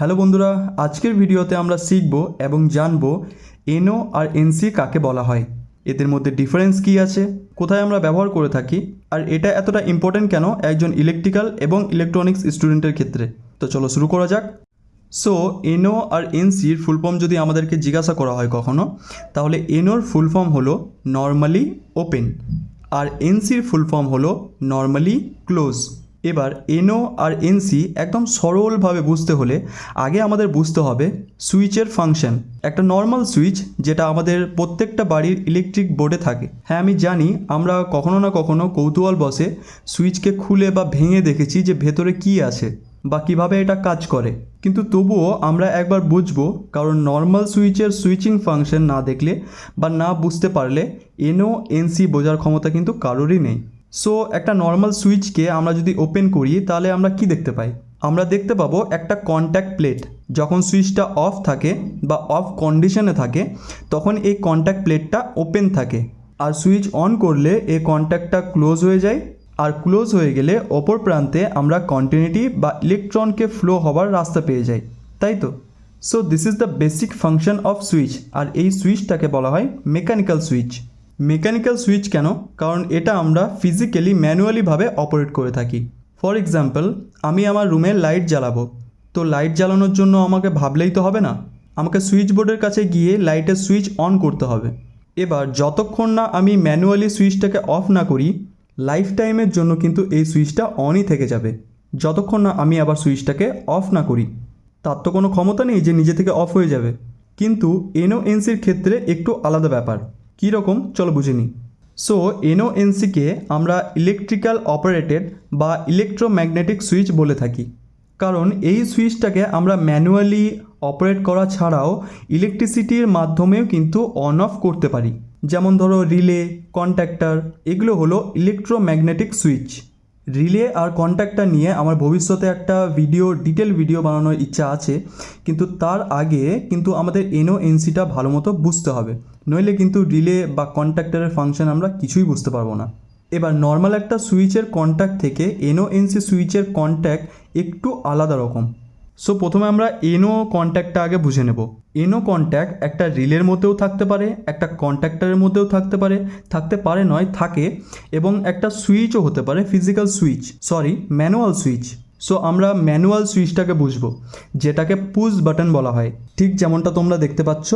Hello বন্ধুরা, আজকের ভিডিওতে আমরা শিখব এবং জানব এনও আর এনসি কাকে বলা হয়। এদের মধ্যে ডিফারেন্স কী আছে, কোথায় আমরা ব্যবহার করে থাকি, আর এটা এতটা ইম্পর্ট্যান্ট কেন একজন ইলেকট্রিক্যাল এবং ইলেকট্রনিক্স স্টুডেন্টের ক্ষেত্রে। তো চলো শুরু করা যাক। সো এনও আর এনসির ফুল ফর্ম যদি আমাদেরকে জিজ্ঞাসা করা হয় কখনো, তাহলে এনওর ফুল ফর্ম হলো নর্মালি ওপেন আর এনসির ফুল ফর্ম হলো নর্মালি ক্লোজ এবার এনও আর এনসি একদম সরলভাবে বুঝতে হলে আগে আমাদের বুঝতে হবে সুইচের ফাংশন। একটা নর্মাল সুইচ যেটা আমাদের প্রত্যেকটা বাড়ির ইলেকট্রিক বোর্ডে থাকে। হ্যাঁ আমি জানি আমরা কখনো না কখনো কৌতূহল বসে সুইচকে খুলে বা ভেঙে দেখেছি যে ভেতরে কী আছে বা কীভাবে এটা কাজ করে। কিন্তু তবুও আমরা একবার বুঝব কারণ নর্মাল সুইচের সুইচিং ফাংশন না দেখলে বা না বুঝতে পারলে এনও, এনসি বোঝার ক্ষমতা কিন্তু কারোরই নেই। সো একটা নর্মাল সুইচকে আমরা যদি ওপেন করি, তাহলে আমরা কি দেখতে পাই? আমরা দেখতে পাবো একটা কন্ট্যাক্ট প্লেট যখন সুইচটা অফ থাকে বা অফ কন্ডিশনে থাকে, তখন এই কন্ট্যাক্ট প্লেটটা ওপেন থাকে। আর সুইচ অন করলে এই কন্ট্যাক্টটা ক্লোজ হয়ে যায়। আর ক্লোজ হয়ে গেলে অপর প্রান্তে আমরা কন্টিনিউটি বা ইলেকট্রনকে ফ্লো হওয়ার রাস্তা পেয়ে যাই। তাই তো? So this is the basic function of switch আর এই সুইচটাকে বলা হয় মেকানিক্যাল সুইচ মেকানিক্যাল সুইচ কেন? কারণ এটা আমরা ফিজিক্যালি ম্যানুয়ালিভাবে অপারেট করে থাকি। ফর এক্সাম্পল, আমি আমার রুমে লাইট জ্বালাবো। তো লাইট জ্বালানোর জন্য আমাকে ভাবলেই তো হবে না। আমাকে সুইচ বোর্ডের কাছে গিয়ে লাইটের সুইচ অন করতে হবে। এবার যতক্ষণ না আমি ম্যানুয়ালি সুইচটাকে অফ না করি লাইফ টাইমের জন্য কিন্তু এই সুইচটা অনই থেকে যাবে। যতক্ষণ না আমি আবার সুইচটাকে অফ না করি, তার তো কোনো ক্ষমতা নেই যে নিজে থেকে অফ হয়ে যাবে। কিন্তু এনওএনসির ক্ষেত্রে একটু আলাদা ব্যাপার। কী রকম? চলো বুঝে নিই। সো এনওএনসিকে আমরা ইলেকট্রিক্যাল অপারেটেড বা ইলেকট্রোম্যাগনেটিক সুইচ বলে থাকি। কারণ এই সুইচটাকে আমরা ম্যানুয়ালি অপারেট করা ছাড়াও ইলেকট্রিসিটির মাধ্যমেও কিন্তু অন অফ করতে পারি। যেমন ধরো রিলে কন্ট্যাক্টার এগুলো হলো ইলেকট্রোম্যাগনেটিক সুইচ রিলে আর কন্ট্যাক্টটা নিয়ে আমার ভবিষ্যতে একটা ভিডিও, ডিটেল ভিডিও বানানোর ইচ্ছা আছে। কিন্তু তার আগে কিন্তু আমাদের এনও এনসিটা ভালো মতো বুঝতে হবে। নইলে কিন্তু রিলে বা কন্ট্যাক্টারের ফাংশন আমরা কিছুই বুঝতে পারব না। এবার নর্মাল একটা সুইচের কন্ট্যাক্ট থেকে এনও এনসি সুইচের কন্ট্যাক্ট একটু আলাদা রকম। সো প্রথমে আমরা এনও কন্ট্যাক্টটা আগে বুঝে নেব। এনও কন্ট্যাক্ট একটা রিলের মধ্যেও থাকতে পারে, একটা কন্ট্যাক্টারের মধ্যেও থাকতে পারে থাকতে পারে নয়, থাকে, এবং একটা সুইচও হতে পারে physical switch sorry manual switch so আমরা ম্যানুয়াল সুইচটাকে বুঝব, যেটাকে পুশ বাটন বলা হয়। ঠিক যেমনটা তোমরা দেখতে পাচ্ছ,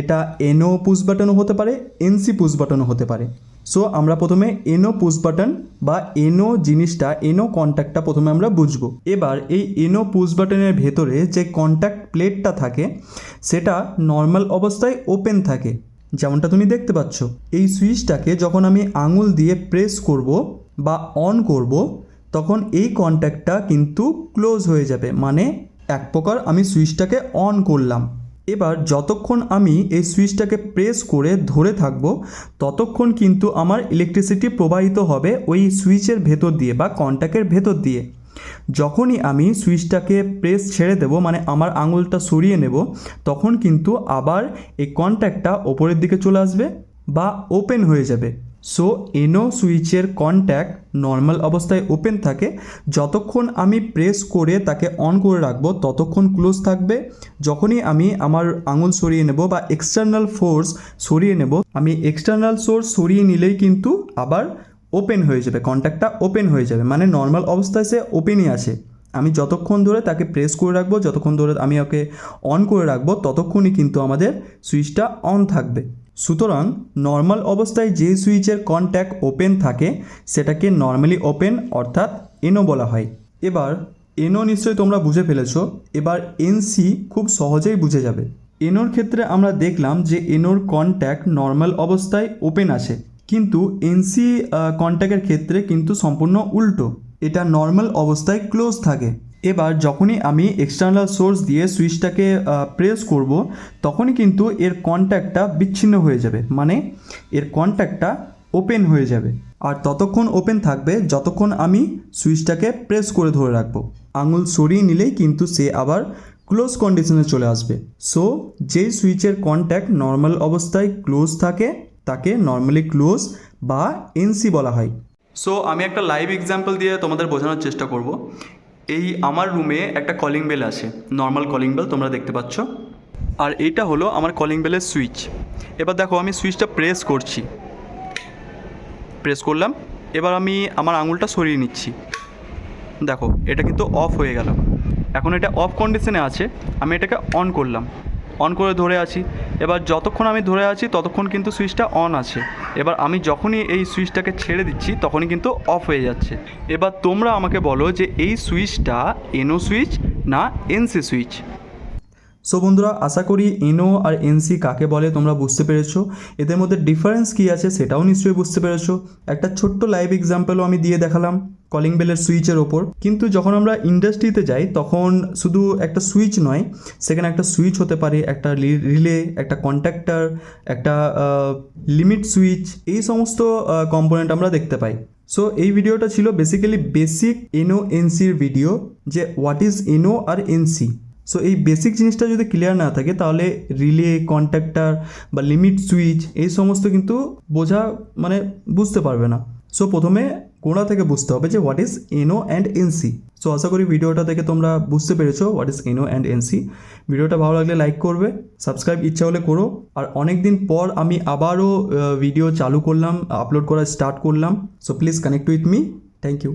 এটা এনও পুশ বাটনও হতে পারে এনসি পুশ বাটনও হতে পারে। সো আমরা প্রথমে এনো পুশ বাটন বা এনো জিনিসটা এনো কন্ট্যাক্টটা প্রথমে আমরা বুঝব। এবার এই এনো পুশ বাটনের ভেতরে যে কন্ট্যাক্ট প্লেটটা থাকে, সেটা নর্মাল অবস্থায় ওপেন থাকে। যেমনটা তুমি দেখতে পাচ্ছ। এই সুইচটাকে যখন আমি আঙুল দিয়ে প্রেস করব বা অন করব, তখন এই কন্ট্যাক্টটা কিন্তু ক্লোজ হয়ে যাবে। মানে এক প্রকার আমি সুইচটাকে অন করলাম। এবার যতক্ষণ আমি এই সুইচটাকে প্রেস করে ধরে থাকব, ততক্ষণ কিন্তু আমার ইলেকট্রিসিটি প্রবাহিত হবে ওই সুইচের ভেতর দিয়ে বা কন্ট্যাক্টের ভেতর দিয়ে। যখনই আমি সুইচটাকে প্রেস ছেড়ে দেব মানে আমার আঙুলটা সরিয়ে নেব, তখন কিন্তু আবার এই কন্ট্যাক্টটা ওপরের দিকে চলে আসবে বা ওপেন হয়ে যাবে। সো এনো সুইচের কন্ট্যাক্ট নর্মাল অবস্থায় ওপেন থাকে। যতক্ষণ আমি প্রেস করে তাকে অন করে রাখব, ততক্ষণ ক্লোজ থাকবে। যখনই আমি আমার আঙুল সরিয়ে নেব বা এক্সটার্নাল ফোর্স সরিয়ে নেব, আমি এক্সটার্নাল সোর্স সরিয়ে নিলেই কিন্তু আবার ওপেন হয়ে যাবে কন্ট্যাক্টটা ওপেন হয়ে যাবে। মানে নর্মাল অবস্থায় সে ওপেনই আছে। আমি যতক্ষণ ধরে তাকে প্রেস করে রাখব, যতক্ষণ ধরে আমি ওকে অন করে রাখব, ততক্ষণই কিন্তু আমাদের সুইচটা অন থাকবে। সুতরাং নর্মাল অবস্থায় যে সুইচের কন্ট্যাক্ট ওপেন থাকে, সেটাকে নর্মালি ওপেন অর্থাৎ এনো বলা হয়। এবার এনো নিশ্চয়ই তোমরা বুঝে ফেলেছো, এবার এনসি খুব সহজেই বুঝে যাবে। এনোর ক্ষেত্রে আমরা দেখলাম যে এনোর কন্ট্যাক্ট নর্মাল অবস্থায় ওপেন আছে, কিন্তু এনসি কন্ট্যাক্টের ক্ষেত্রে কিন্তু সম্পূর্ণ উল্টো। এটা নর্মাল অবস্থায় ক্লোজ থাকে। এবার যখনই আমি এক্সটার্নাল সোর্স দিয়ে সুইচটাকে প্রেস করব, তখনই কিন্তু এর কন্ট্যাক্টটা বিচ্ছিন্ন হয়ে যাবে। মানে এর কন্ট্যাক্টটা ওপেন হয়ে যাবে। আর ততক্ষণ ওপেন থাকবে যতক্ষণ আমি সুইচটাকে প্রেস করে ধরে রাখব। আঙুল সরিয়ে নিলেই কিন্তু সে আবার ক্লোজ কন্ডিশনে চলে আসবে। সো যেই সুইচের কন্ট্যাক্ট নর্মাল অবস্থায় ক্লোজ থাকে, তাকে নর্মালি ক্লোজ বা এনসি বলা হয়। সো আমি একটা লাইভ এক্সাম্পল দিয়ে তোমাদের বোঝানোর চেষ্টা করব। এই আমার রুমে একটা কলিং বেল আছে নর্মাল কলিং বেল তোমরা দেখতে পাচ্ছ। আর এইটা হলো আমার কলিং বেলের সুইচ এবার দেখো, আমি সুইচটা প্রেস করছি। প্রেস করলাম, এবার আমি আমার আঙুলটা সরিয়ে নিচ্ছি। দেখো, এটা কিন্তু অফ হয়ে গেল। এখন এটা অফ কন্ডিশনে আছে, আমি এটাকে অন করলাম। অন করে ধরে আছি। এবার যতক্ষণ আমি ধরে আছি, ততক্ষণ কিন্তু সুইচটা অন আছে। এবার আমি যখনই এই সুইচটাকে ছেড়ে দিচ্ছি, তখনই কিন্তু অফ হয়ে যাচ্ছে। এবার তোমরা আমাকে বলো যে এই সুইচটা এনও সুইচ না এনসি সুইচ? সো বন্ধুরা, আশা করি এনও আর এনসি কাকে বলে তোমরা বুঝতে পেরেছ। এদের মধ্যে ডিফারেন্স কী আছে সেটাও নিশ্চয়ই বুঝতে পেরেছ। একটা ছোট্ট লাইভ এক্সাম্পলও আমি দিয়ে দেখালাম কলিং বেলের সুইচের ওপর। কিন্তু যখন আমরা ইন্ডাস্ট্রিতে যাই, তখন শুধু একটা সুইচ নয়, সেখানে একটা সুইচ হতে পারে, একটা রিলে একটা কন্ট্যাক্টার একটা লিমিট সুইচ এই সমস্ত কম্পোনেন্ট আমরা দেখতে পাই। সো এই ভিডিওটা ছিল বেসিক্যালি বেসিক এনও, এনসির ভিডিও যে what is NO R NC. So এই বেসিক জিনিসটা যদি ক্লিয়ার না থাকে, তাহলে রিলে কন্ট্যাক্টার বা লিমিট সুইচ এই সমস্ত কিন্তু বোঝা মানে বুঝতে পারবে না। সো প্রথমে গোড়া থেকে বুঝতে হবে যে what is N O and N C so আশা করি ভিডিওটা থেকে তোমরা বুঝতে পেরেছ what is N O and N C ভিডিওটা ভালো লাগলে লাইক করবে সাবস্ক্রাইব ইচ্ছা হলে করো। আর অনেক দিন পর আমি আবারও ভিডিও চালু করলাম আপলোড করা স্টার্ট করলাম। So please connect with me thank you